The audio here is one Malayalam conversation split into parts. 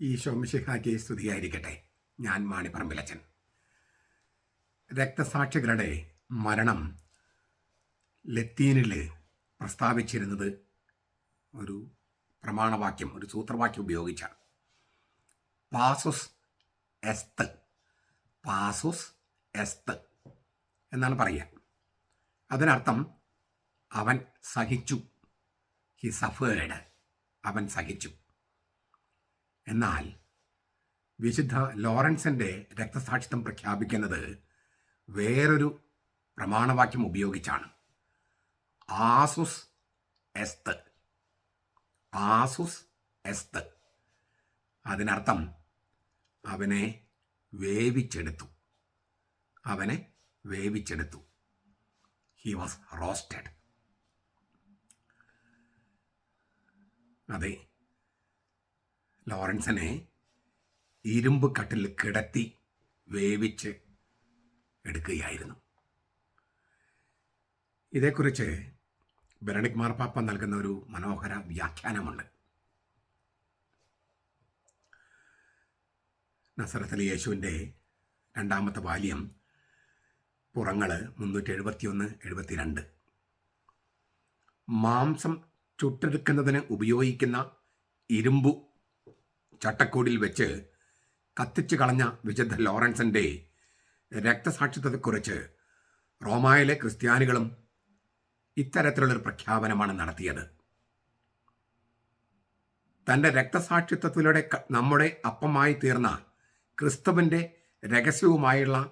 ഈ ശോമിഷിഹാക്കി സ്തുതിയായിരിക്കട്ടെ ഞാൻ മാണിപ്പറമ്പിലച്ചൻ. രക്തസാക്ഷികളുടെ മരണം ലത്തീനിൽ പ്രസ്താവിച്ചിരുന്നത് ഒരു പ്രമാണവാക്യം ഒരു സൂത്രവാക്യം ഉപയോഗിച്ചാണ്. പാസുസ് എസ്ത്. പാസുസ് എസ്ത് എന്നാണ് പറയുക. അതിനർത്ഥം അവൻ സഹിച്ചു. ഹി സഫേഡ് അവൻ സഹിച്ചു. എന്നാൽ വിശുദ്ധ ലോറൻസിന്റെ രക്തസാക്ഷിത്വം പ്രഖ്യാപിക്കുന്നത് വേറൊരു പ്രമാണവാക്യം ഉപയോഗിച്ചാണ്. ആസുസ് എസ്ത്. ആസുസ് എസ്ത്. അതിനർത്ഥം അവനെ വേവിച്ചെടുത്തു. അവനെ വേവിച്ചെടുത്തു. ഹി വാസ് റോസ്റ്റഡ് അതെ ലോറൻസിനെ ഇരുമ്പ് കട്ടിൽ കിടത്തി വേവിച്ച് എടുക്കുകയായിരുന്നു. ഇതേക്കുറിച്ച് ബെനഡിക് മാർപ്പാപ്പ നൽകുന്ന ഒരു മനോഹര വ്യാഖ്യാനമുണ്ട്. നസറത്തിലെ യേശുവിന്റെ രണ്ടാമത്തെ ബാല്യം പുറങ്ങൾ മുന്നൂറ്റി എഴുപത്തിയൊന്ന് എഴുപത്തിരണ്ട്. മാംസം ചുട്ടെടുക്കുന്നതിന് ഉപയോഗിക്കുന്ന ഇരുമ്പു ചട്ടക്കൂടിൽ വെച്ച് കത്തിച്ചു കളഞ്ഞ വിശുദ്ധ ലോറൻസിന്റെ രക്തസാക്ഷിത്വത്തെക്കുറിച്ച് റോമായിലെ ക്രിസ്ത്യാനികളും ഇത്തരത്തിലുള്ളൊരു പ്രഖ്യാപനമാണ് നടത്തിയത്. തന്റെ രക്തസാക്ഷിത്വത്തിലൂടെ നമ്മുടെ അപ്പമായി തീർന്ന ക്രിസ്തുവിന്റെ രഹസ്യവുമായുള്ള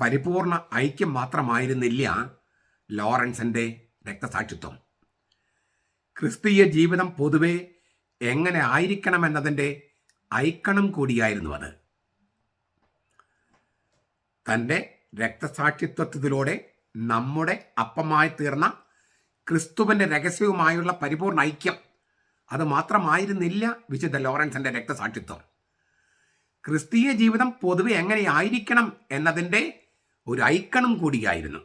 പരിപൂർണ ഐക്യം മാത്രമായിരുന്നില്ല ലോറൻസിന്റെ രക്തസാക്ഷിത്വം. ക്രിസ്തീയ ജീവിതം പൊതുവെ എങ്ങനെ ആയിരിക്കണമെന്നതിന്റെ ഐക്കണം കൂടിയായിരുന്നു അത്. തന്റെ രക്തസാക്ഷിത്വത്തിലൂടെ നമ്മുടെ അപ്പമായി തീർന്ന ക്രിസ്തുവിന്റെ രഹസ്യവുമായുള്ള പരിപൂർണ ഐക്യം അത് മാത്രമായിരുന്നില്ല വിശുദ്ധ ലോറൻസിന്റെ രക്തസാക്ഷിത്വം. ക്രിസ്തീയ ജീവിതം പൊതുവെ എങ്ങനെയായിരിക്കണം എന്നതിന്റെ ഒരു ഐക്കണം കൂടിയായിരുന്നു.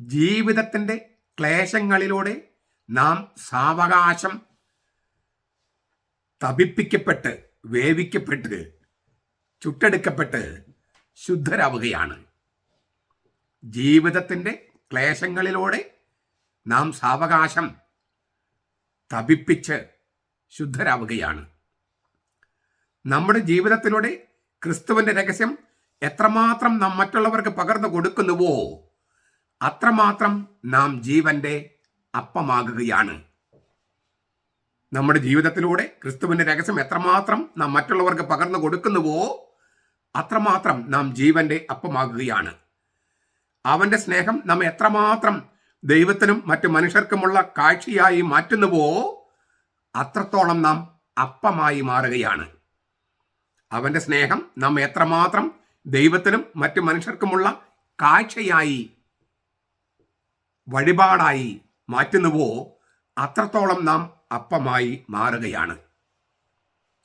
ജീവിതത്തിന്റെ ക്ലേശങ്ങളിലൂടെ നാം സാവകാശം തപിപ്പിക്കപ്പെട്ട് വേവിക്കപ്പെട്ട് ചുട്ടെടുക്കപ്പെട്ട് ശുദ്ധരാവുകയാണ്. ജീവിതത്തിന്റെ ക്ലേശങ്ങളിലൂടെ നാം സാവകാശം തപിപ്പിച്ച് ശുദ്ധരാവുകയാണ്. നമ്മുടെ ജീവിതത്തിലൂടെ ക്രിസ്തുവിന്റെ രഹസ്യം എത്രമാത്രം നാം മറ്റുള്ളവർക്ക് പകർന്നു കൊടുക്കുന്നുവോ അത്രമാത്രം നാം ജീവന്റെ അപ്പമാകുകയാണ്. നമ്മുടെ ജീവിതത്തിലൂടെ ക്രിസ്തുവിന്റെ രഹസ്യം എത്രമാത്രം നാം മറ്റുള്ളവർക്ക് പകർന്നു കൊടുക്കുന്നുവോ അത്രമാത്രം നാം ജീവന്റെ അപ്പമാകുകയാണ്. അവന്റെ സ്നേഹം നാം എത്രമാത്രം ദൈവത്തിനും മറ്റു മനുഷ്യർക്കുമുള്ള കാഴ്ചയായി മാറ്റുന്നുവോ അത്രത്തോളം നാം അപ്പമായി മാറുകയാണ്. അവന്റെ സ്നേഹം നാം എത്രമാത്രം ദൈവത്തിനും മറ്റു മനുഷ്യർക്കുമുള്ള കാഴ്ചയായി വഴിപാടായി മാറ്റുന്നുവോ അത്രത്തോളം നാം അപ്പമായി മാറുകയാണ്.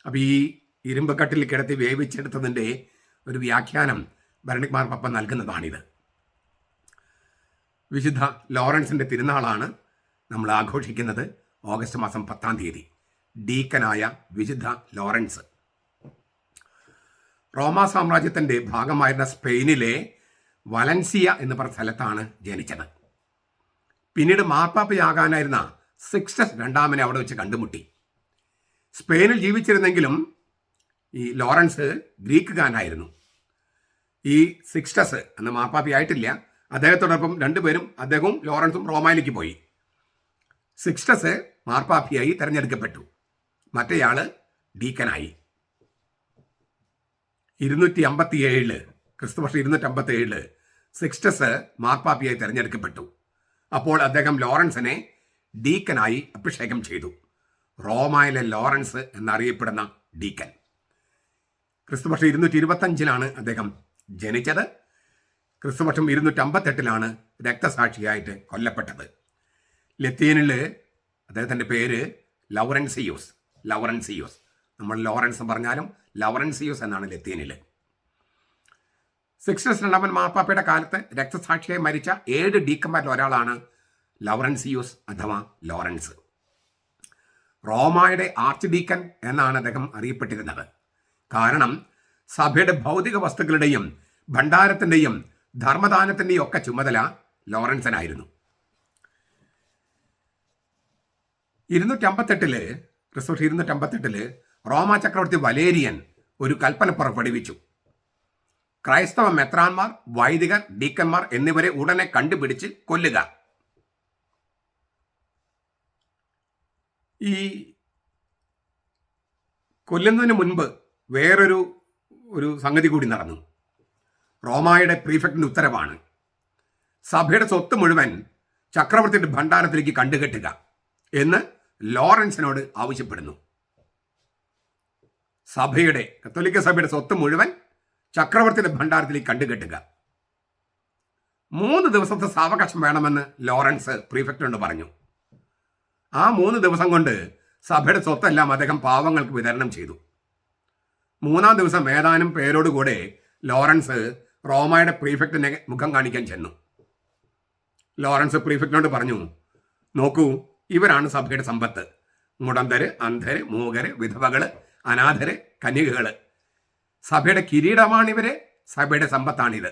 അപ്പം ഈ ഇരുമ്പക്കട്ടിൽ കിടത്തി വേവിച്ചെടുത്തതിന്റെ ഒരു വ്യാഖ്യാനം ഭരണികുമാർ പപ്പ നൽകുന്നതാണിത്. വിശുദ്ധ ലോറൻസിന്റെ തിരുനാളാണ് നമ്മൾ ആഘോഷിക്കുന്നത് ഓഗസ്റ്റ് മാസം പത്താം തീയതി. ഡീക്കനായ വിശുദ്ധ ലോറൻസ്. റോമാ സാമ്രാജ്യത്തിന്റെ ഭാഗമായിരുന്ന സ്പെയിനിലെ വലൻസിയ എന്ന് പറഞ്ഞ സ്ഥലത്താണ് ജനിച്ചത്. പിന്നീട് മാർപ്പാപ്പയാകാനായിരുന്ന സിക്സ്റ്റസ് രണ്ടാമനെ അവിടെ വെച്ച് കണ്ടുമുട്ടി. സ്പെയിനിൽ ജീവിച്ചിരുന്നെങ്കിലും ഈ ലോറൻസ് ഗ്രീക്കുകാരനായിരുന്നു ഈ സിക്സ്റ്റസ് അന്ന് മാപ്പാപ്പി ആയിട്ടില്ല. അദ്ദേഹത്തോടൊപ്പം രണ്ടുപേരും അദ്ദേഹവും ലോറൻസും റോമയിലേക്ക് പോയി. സിക്സ്റ്റസ് മാർപ്പാപ്പിയായി തെരഞ്ഞെടുക്കപ്പെട്ടു. മറ്റേയാൾ ഡീക്കനായി. ഇരുന്നൂറ്റി അമ്പത്തി ഏഴിൽ ക്രിസ്തുവർഷം ഇരുന്നൂറ്റി അമ്പത്തി ഏഴിൽ സിക്സ്റ്റസ് മാർപ്പാപ്പിയായി തെരഞ്ഞെടുക്കപ്പെട്ടു. അപ്പോൾ അദ്ദേഹം ലോറൻസിനെ ഡീക്കനായി അഭിഷേകം ചെയ്തു. റോമായിലെ ലോറൻസ് എന്നറിയപ്പെടുന്ന ഡീക്കൻ. ക്രിസ്തുപക്ഷം ഇരുന്നൂറ്റി ഇരുപത്തഞ്ചിലാണ് അദ്ദേഹം ജനിച്ചത്. ക്രിസ്തുപക്ഷം ഇരുന്നൂറ്റി അമ്പത്തെട്ടിലാണ് രക്തസാക്ഷിയായിട്ട് കൊല്ലപ്പെട്ടത്. ലത്തീനിൽ അദ്ദേഹത്തിന്റെ പേര് ലൗറൻസിയോസ്. ലൗറൻസിയോസ്. നമ്മൾ ലോറൻസ് പറഞ്ഞാലും ലൗറൻസിയോസ് എന്നാണ് ലത്തീനിൽ സിക്സ്റ്റസ് രണ്ടാമൻ മാർപ്പാപ്പയുടെ കാലത്ത് രക്തസാക്ഷിയായി മരിച്ച ഏഴ് ഡീക്കന്മാരിൽ ഒരാളാണ് ലൗറൻസിയോസ് അഥവാ ലോറൻസ്. റോമായുടെ ആർച്ച് ഡീക്കൻ എന്നാണ് അദ്ദേഹം അറിയപ്പെട്ടിരുന്നത്. കാരണം സഭയുടെ ഭൗതിക വസ്തുക്കളുടെയും ഭണ്ഡാരത്തിന്റെയും ധർമ്മദാനത്തിന്റെയും ഒക്കെ ചുമതല ലോറൻസനായിരുന്നു. ഇരുന്നൂറ്റമ്പത്തെട്ടിൽ ക്രിസ്തുവർഷം ഇരുന്നൂറ്റമ്പത്തെട്ടിൽ റോമ ചക്രവർത്തി വലേരിയൻ ഒരു കൽപ്പന പുറപ്പെടുവിച്ചു. ക്രൈസ്തവ മെത്രാന്മാർ വൈദികർ ഡീക്കന്മാർ എന്നിവരെ ഉടനെ കണ്ടുപിടിച്ച് കൊല്ലുക. ഈ കൊല്ലുന്നതിന് മുൻപ് വേറൊരു ഒരു സംഗതി കൂടി നടന്നു. റോമായുടെ പ്രീഫെക്റ്റിന്റെ ഉത്തരവാണ്. സഭയുടെ സ്വത്ത് മുഴുവൻ ചക്രവർത്തിയുടെ ഭണ്ഡാരത്തിലേക്ക് കണ്ടുകെട്ടുക എന്ന് ലോറൻസിനോട് ആവശ്യപ്പെടുന്നു. സഭയുടെ കത്തോലിക്ക സഭയുടെ സ്വത്ത് മുഴുവൻ ചക്രവർത്തിയുടെ ഭണ്ഡാരത്തിലേക്ക് കണ്ടുകെട്ടുക. മൂന്ന് ദിവസത്തെ സാവകാശം വേണമെന്ന് ലോറൻസ് പ്രീഫെക്റ്റിനോട് പറഞ്ഞു. ആ മൂന്ന് ദിവസം കൊണ്ട് സഭയുടെ സ്വത്തെല്ലാം അദ്ദേഹം പാവങ്ങൾക്ക് വിതരണം ചെയ്തു. മൂന്നാം ദിവസം ഏതാനും പേരോടുകൂടെ ലോറൻസ് റോമയുടെ പ്രീഫെക്റ്റിനെ മുഖം കാണിക്കാൻ ചെന്നു. ലോറൻസ് പ്രീഫെക്റ്റിനോട് പറഞ്ഞു നോക്കൂ ഇവരാണ് സഭയുടെ സമ്പത്ത്. മുടന്തര് അന്ധര് മൂകര് വിധവകൾ അനാഥര് കന്യകകൾ. സഭയുടെ കിരീടമാണിവര് സഭയുടെ സമ്പത്താണിത്.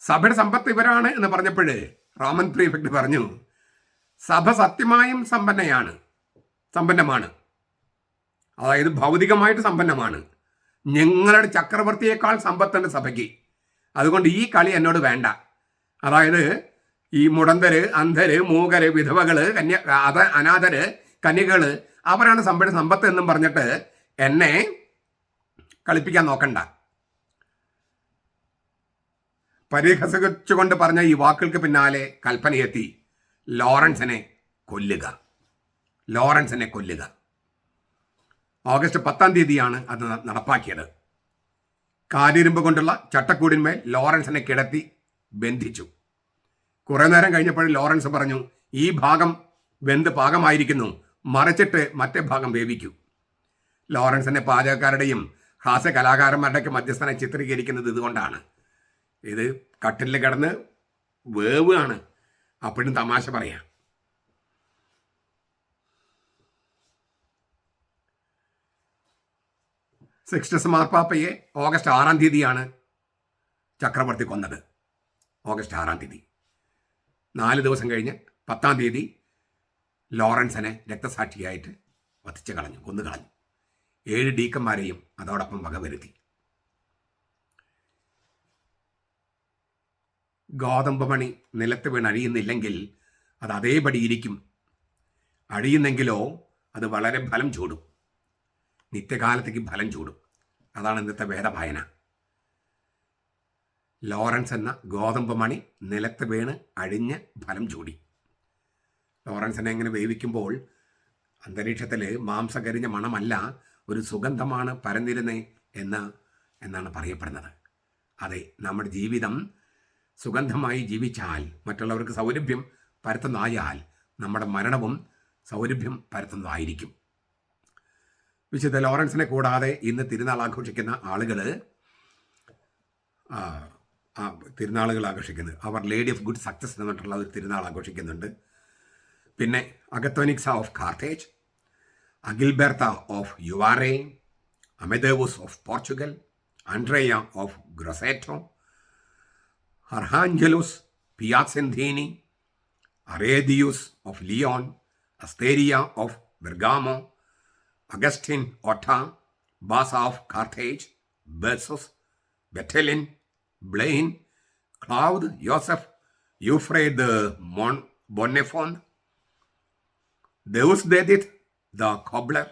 സഭയുടെ സമ്പത്ത് ഇവരാണ് എന്ന് പറഞ്ഞപ്പോഴേ റോമൻ പ്രീഫെക്ട് പറഞ്ഞു സഭ സത്യമായും സമ്പന്നയാണ് സമ്പന്നമാണ്. അതായത് ഭൗതികമായിട്ട് സമ്പന്നമാണ്. ഞങ്ങളുടെ ചക്രവർത്തിയേക്കാൾ സമ്പത്തുണ്ട് സഭയ്ക്ക്. അതുകൊണ്ട് ഈ കളി എന്നോട് വേണ്ട. അതായത് ഈ മുടന്തര് അന്ധര് മൂകര് വിധവകൾ കന്യ അത അനാഥര് കന്യകൾ അവരാണ് സമ്പന്ന സമ്പത്ത് എന്നും പറഞ്ഞിട്ട് എന്നെ കളിപ്പിക്കാൻ നോക്കണ്ട. പരിഹസിച്ചുകൊണ്ട് പറഞ്ഞ ഈ വാക്കുകൾക്ക് പിന്നാലെ കൽപ്പനയെത്തി. ലോറൻസിനെ കൊല്ലുക. ലോറൻസിനെ കൊല്ലുക. ഓഗസ്റ്റ് പത്താം തീയതിയാണ് അത് നടപ്പാക്കിയത്. കാലിരുമ്പ് കൊണ്ടുള്ള ചട്ടക്കൂടിന്മേൽ ലോറൻസിനെ കിടത്തി ബന്ധിച്ചു. കുറേ നേരം കഴിഞ്ഞപ്പോൾ ലോറൻസ് പറഞ്ഞു ഈ ഭാഗം വെന്ത് പാകമായിരിക്കുന്നു. മറിച്ചിട്ട് മറ്റേ ഭാഗം വേവിക്കൂ. ലോറൻസിനെ പാചകക്കാരുടെയും ഹാസ്യ കലാകാരന്മാരുടെയൊക്കെ മധ്യസ്ഥനെ ചിത്രീകരിക്കുന്നത് ഇതുകൊണ്ടാണ്. ഇത് കട്ടിലിൽ കിടന്ന് വേവാണ് അപ്പോഴും തമാശ പറയാം. സിക്സ്റ്റസ് മാർപ്പാപ്പയെ ഓഗസ്റ്റ് ആറാം തീയതിയാണ് ചക്രവർത്തി കൊന്നത്. ഓഗസ്റ്റ് ആറാം തീയതി. നാല് ദിവസം കഴിഞ്ഞ് പത്താം തീയതി ലോറൻസിനെ രക്തസാക്ഷിയായിട്ട് വധിച്ചു കളഞ്ഞു കൊന്നു കളഞ്ഞു ഏഴ് ഡീക്കന്മാരെയും അതോടൊപ്പം വകവരുത്തി. ഗോതമ്പ് മണി നിലത്ത് വീണ് അഴിയുന്നില്ലെങ്കിൽ അത് അതേപടി ഇരിക്കും. അഴിയുന്നെങ്കിലോ അത് വളരെ ഫലം ചൂടും. നിത്യകാലത്തേക്ക് ഫലം ചൂടും. അതാണ് ഇന്നത്തെ വേദഭായന ലോറൻസ് എന്ന ഗോതമ്പ് മണി നിലത്ത് വീണ് അഴിഞ്ഞ് ഫലം ചൂടി. ലോറൻസിനെ ഇങ്ങനെ വേവിക്കുമ്പോൾ അന്തരീക്ഷത്തിൽ മാംസകരിഞ്ഞ മണമല്ല ഒരു സുഗന്ധമാണ് പരന്നിരുന്നേ എന്ന് എന്നാണ് പറയപ്പെടുന്നത്. അതെ നമ്മുടെ ജീവിതം സുഗന്ധമായി ജീവിച്ചാൽ മറ്റുള്ളവർക്ക് സൗരഭ്യം പരത്തുന്നതായാൽ നമ്മുടെ മരണവും സൗരഭ്യം പരത്തുന്നതായിരിക്കും. വിശുദ്ധ ലോറൻസിനെ കൂടാതെ ഇന്ന് തിരുനാൾ ആഘോഷിക്കുന്ന ആളുകൾ തിരുനാളുകൾ ആഘോഷിക്കുന്നത് അവർ ലേഡി ഓഫ് ഗുഡ് സക്സസ് എന്ന് പറഞ്ഞിട്ടുള്ള ഒരു തിരുനാൾ ആഘോഷിക്കുന്നുണ്ട്. പിന്നെ Agathonica of Carthage Agilberta of Jouarre Amadeus of Portugal Andrea of Grosseto അർഹാഞ്ചലുസ് പിയാസെന്ഥീനി അറേദിയൂസ് of Leon അസ്തേരിയ of Bergamo Augustine Ota ബാസ of Carthage ബെസസ് ബെറ്റലിൻ ബ്ലെയിൻ ക്ലൗദ് Joseph യൂഫ്രേദ് Mon Bonnefont Deus Dedit, the cobbler,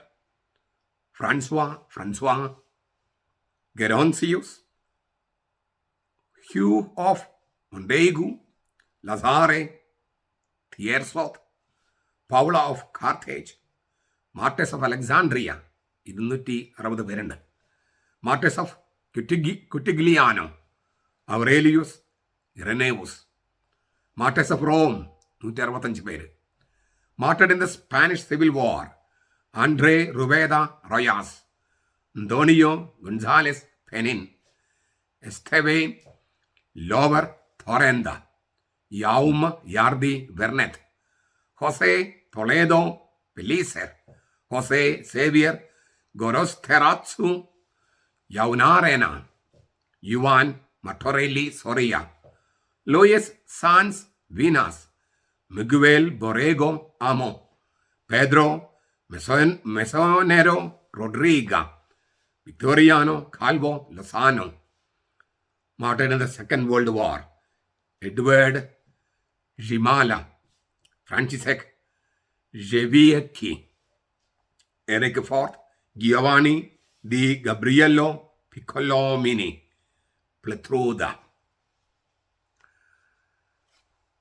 Francois, Francois, Gerontius, Hugh of Mondegu, Lazare, Thiersoth, Paula of Carthage, martyrs of Alexandria ഇരുന്നൂറ്റി അറുപത് പേരുണ്ട് martyrs of കുറ്റിഗി Cutigliano Aurelius Irenaeus martyrs of Rome നൂറ്റി അറുപത്തഞ്ച് പേര് martyred in the Spanish Civil War, Andre Rubeda Royas, Antonio Gonzalez Penin, Esteban Lover Torrenda, യാവുമ യാർദി Vernet, José Toledo Pelicer. José Javier Gorosterratzu Jaunarena Juan Martorell Soria. Luis Sans Vinas. Miguel Borrego Amo. Pedro Mesón Mesonero Rodriga. Victoriano Calvo Lozano. Martin in the Second World War Edward Szymala Franciszek Jewiacki Eric Fort Giovanni di Gabriello Piccolomini Plectrude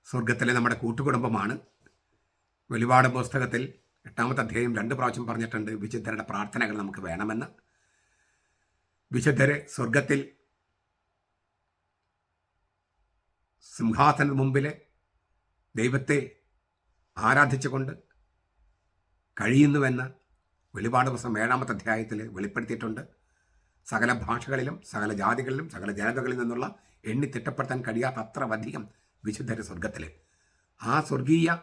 സ്വർഗത്തിലെ നമ്മുടെ കൂട്ടുകുടുംബമാണ്. വെളിപാട് പുസ്തകത്തിൽ എട്ടാമത്തെ അധ്യായം രണ്ട് പ്രാവശ്യം പറഞ്ഞിട്ടുണ്ട് വിശുദ്ധരുടെ പ്രാർത്ഥനകൾ നമുക്ക് വേണമെന്ന്. വിശുദ്ധരെ സ്വർഗത്തിൽ സിംഹാസനത്തിന് മുമ്പിൽ ദൈവത്തെ ആരാധിച്ചുകൊണ്ട് കഴിയുന്നുവെന്ന് വെളിപാട് പുസ്തകം ഏഴാമത്തെ അധ്യായത്തിൽ വെളിപ്പെടുത്തിയിട്ടുണ്ട്. സകല ഭാഷകളിലും സകല ജാതികളിലും സകല ജനതകളിൽ നിന്നുള്ള എണ്ണി തിട്ടപ്പെടുത്താൻ കഴിയാത്ത അത്ര അധികം വിശുദ്ധര് സ്വർഗത്തിൽ ആ സ്വർഗീയ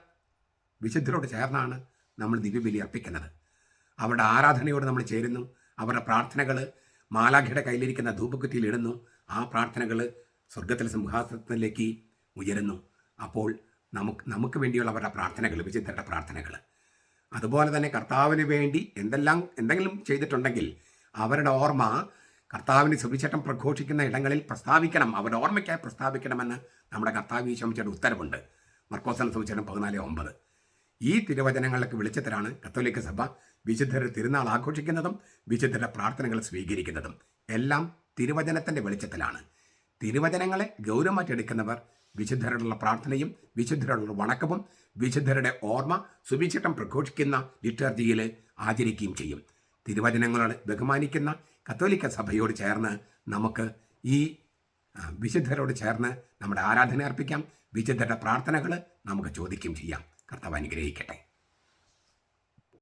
വിശുദ്ധരോട് ചേർന്നാണ് നമ്മൾ ദിവ്യബലി അർപ്പിക്കുന്നത്. അവരുടെ ആരാധനയോട് നമ്മൾ ചേരുന്നു. അവരുടെ പ്രാർത്ഥനകൾ മാലാഖയുടെ കയ്യിലിരിക്കുന്ന ധൂപക്കുറ്റിയിൽ ഇടുന്നു. ആ പ്രാർത്ഥനകൾ സ്വർഗത്തിലെ സിംഹാസനത്തിലേക്ക് ഉയരുന്നു. അപ്പോൾ നമുക്ക് നമുക്ക് വേണ്ടിയുള്ള അവരുടെ പ്രാർത്ഥനകൾ വിശുദ്ധരുടെ പ്രാർത്ഥനകൾ. അതുപോലെ തന്നെ കർത്താവിന് വേണ്ടി എന്തെല്ലാം എന്തെങ്കിലും ചെയ്തിട്ടുണ്ടെങ്കിൽ അവരുടെ ഓർമ്മ കർത്താവിന് സുവിശേഷം പ്രഘോഷിക്കുന്ന ഇടങ്ങളിൽ പ്രസ്താവിക്കണം അവരുടെ ഓർമ്മയ്ക്കായി പ്രസ്താവിക്കണമെന്ന് നമ്മുടെ കർത്താവ് ഈശോമിച്ചയുടെ ഉത്തരവുണ്ട്. മർക്കോസന സുവിശേഷം പതിനാല് ഒമ്പത്. ഈ തിരുവചനങ്ങൾക്ക് വെളിച്ചത്തിലാണ് കത്തോലിക്ക സഭ വിശുദ്ധരുടെ തിരുനാൾ ആഘോഷിക്കുന്നതും വിശുദ്ധരുടെ പ്രാർത്ഥനകൾ സ്വീകരിക്കുന്നതും എല്ലാം തിരുവചനത്തിന്റെ വെളിച്ചത്തിലാണ്. തിരുവചനങ്ങളെ ഗൗരവമായിട്ടെടുക്കുന്നവർ വിശുദ്ധരോടുള്ള പ്രാർത്ഥനയും വിശുദ്ധരോടുള്ള വണക്കവും വിശുദ്ധരുടെ ഓർമ്മ സുവിശേഷം പ്രഘോഷിക്കുന്ന ലിറ്റർജിയിൽ ആചരിക്കുകയും ചെയ്യും. തിരുവചനങ്ങളോട് ബഹുമാനിക്കുന്ന കത്തോലിക്ക സഭയോട് ചേർന്ന് നമുക്ക് ഈ വിശുദ്ധരോട് ചേർന്ന് നമ്മുടെ ആരാധന അർപ്പിക്കാം. വിശുദ്ധരുടെ പ്രാർത്ഥനകൾ നമുക്ക് ചോദിക്കുകയും ചെയ്യാം. കർത്താവ് അനുഗ്രഹിക്കട്ടെ.